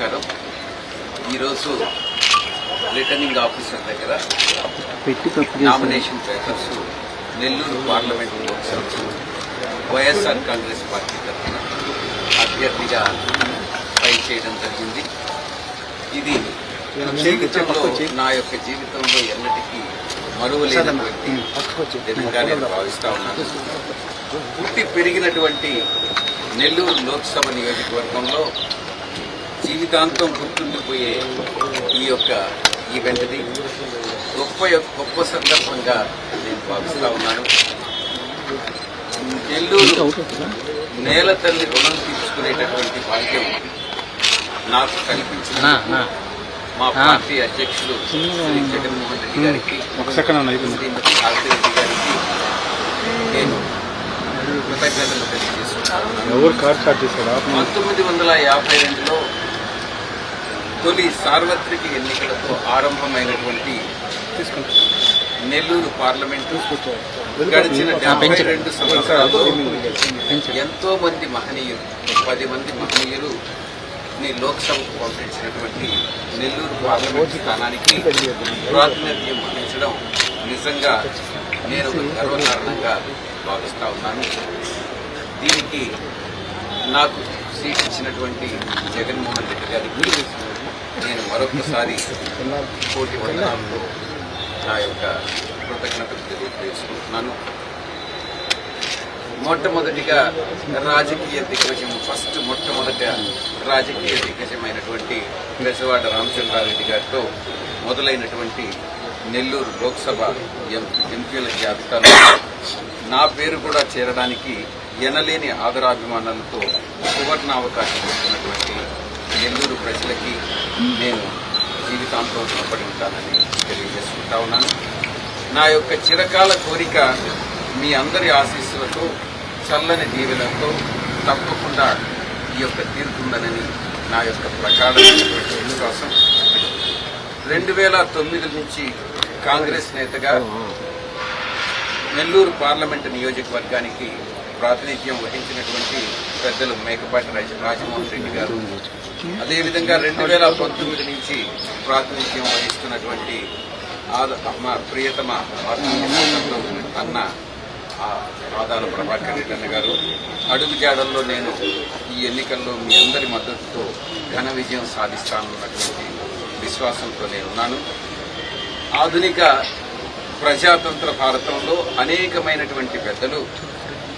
నమస్కారం. ఈరోజు returning officer దగ్గర నామినేషన్ పేపర్స్ నెల్లూరు పార్లమెంట్ లోక్సభకు వైఎస్ఆర్ కాంగ్రెస్ పార్టీ తరఫున అభ్యర్థిగా ఫైల్ చేయడం జరిగింది. ఇది జీవితంలో నా యొక్క జీవితంలో ఎన్నటికీ మరువలేనటువంటి దినంగా నేను భావిస్తా ఉన్నాను. పుట్టి పెరిగినటువంటి నెల్లూరు లోక్సభ నియోజకవర్గంలో జీవితాంతం గుర్తుండిపోయే ఈ యొక్క ఈవెంట్ది గొప్ప యొక్క- గొప్ప సందర్భంగా నేను భావిస్తా ఉన్నాను. నెల్లూరు నేల తల్లి రుణం తీర్చుకునేటటువంటి భాగ్యం నాకు కల్పించిన మా పార్టీ అధ్యక్షులు శ్రీ జగన్మోహన్ రెడ్డి గారికి శ్రీమతి భారతి రెడ్డి గారికి నేను కృతజ్ఞతలు తెలియజేస్తున్నాను. పంతొమ్మిది వందల యాభై రెండులో తొలి సార్వత్రిక ఎన్నికలతో ఆరంభమైనటువంటి నెల్లూరు పార్లమెంటు గడిచిన డెబ్బై రెండు సంవత్సరాలు ఎంతో మంది మహనీయులు పది మంది మహనీయులు ని లోక్సభకు పంపించినటువంటి నెల్లూరు పార్లమెంట్ స్థానానికి ప్రాతినిధ్యం వహించడం నిజంగా నేను ఒక గర్వకారణంగా భావిస్తా ఉన్నాను. దీనికి నాకు సీట్ ఇచ్చినటువంటి జగన్మోహన్ రెడ్డి గారికి నేను మరొకసారి కోటి వందనాలతో నా యొక్క కృతజ్ఞతలు తెలియజేసుకుంటున్నాను. మొట్టమొదటిగా రాజకీయ దిగ్గజం ఫస్ట్ మొట్టమొదట రాజకీయ దిగ్గజమైనటువంటి బెజవాడ రామచంద్రారెడ్డి గారితో మొదలైనటువంటి నెల్లూరు లోక్సభ ఎం ఎంపీల జాబితాలో నా పేరు కూడా చేరడానికి ఎనలేని ఆదరాభిమానాలతో సువర్ణ అవకాశం ఇస్తున్నటువంటి నెల్లూరు ప్రజలకి నేను జీవితాంతం రుణపడి ఉంటానని తెలియజేసుకుంటా ఉన్నాను. నా యొక్క చిరకాల కోరిక మీ అందరి ఆశీస్సులతో చల్లని దీవెనతో తప్పకుండా ఈ యొక్క తీరుతుందనని నా యొక్క ప్రగాఢమైనటువంటి విశ్వాసం. రెండు వేల తొమ్మిది నుంచి కాంగ్రెస్ నేతగా నెల్లూరు పార్లమెంటు నియోజకవర్గానికి ప్రాతినిధ్యం వహించినటువంటి పెద్దలు మేకపాటి రాజమోహన్ రెడ్డి గారు. అదేవిధంగా రెండు వేల పంతొమ్మిది నుంచి ప్రాతినిధ్యం వహిస్తున్నటువంటి మా ప్రియతమ అన్న ఆదాల ప్రభాకర్ రెడ్డి అన్న గారు. అడుగుజాడల్లో నేను ఈ ఎన్నికల్లో మీ అందరి మద్దతుతో ఘన విజయం సాధిస్తానన్నటువంటి విశ్వాసంతో నేనున్నాను ఆధునిక ప్రజాతంత్ర భారతంలో అనేకమైనటువంటి పెద్దలు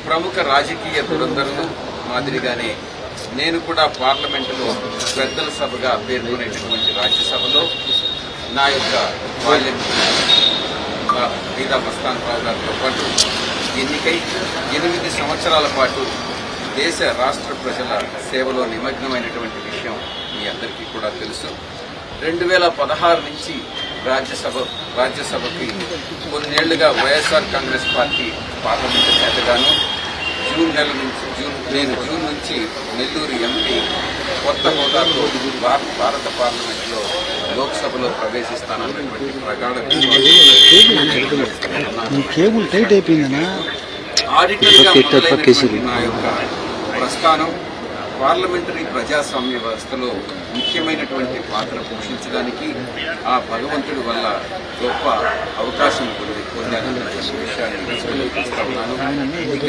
ప్రముఖ రాజకీయ దురంధరులు మాదిరిగానే నేను కూడా పార్లమెంటులో పెద్దల సభగా పేర్కొనేటటువంటి రాజ్యసభలో నా యొక్క బాల్యం బీదా మస్తాన్ రావు గారితో పాటు ఎన్నికై ఎనిమిది సంవత్సరాల పాటు దేశ రాష్ట్ర ప్రజల సేవలో నిమగ్నమైనటువంటి విషయం మీ అందరికీ కూడా తెలుసు. రెండు వేల పదహారు నుంచి రాజ్యసభ రాజ్యసభకి కొన్నేళ్ళుగా వైఎస్ఆర్ కాంగ్రెస్ పార్టీ పార్లమెంటు నేతగాను జూన్ నెల నుంచి జూన్ నేను జూన్ నుంచి నెల్లూరు ఎంపీ కొత్త హోదాతో భారత భారత పార్లమెంట్లో లోక్సభలో ప్రవేశిస్తానన్నటువంటి ప్రగాఢ నీ కేబుల్ టైట్ అయిపోయిందనా ఆడిటర్గా పక్క ఎట్ట పక్కేసిరు? మొదలైనటువంటి నా యొక్క ప్రస్థానం పార్లమెంటరీ ప్రజాస్వామ్య వ్యవస్థలో ముఖ్యమైనటువంటి పాత్ర పోషించడానికి ఆ భగవంతుడి వల్ల గొప్ప అవకాశం పొంది- పొందానన్నటువంటి విషయాన్ని ఉన్నాను ఇక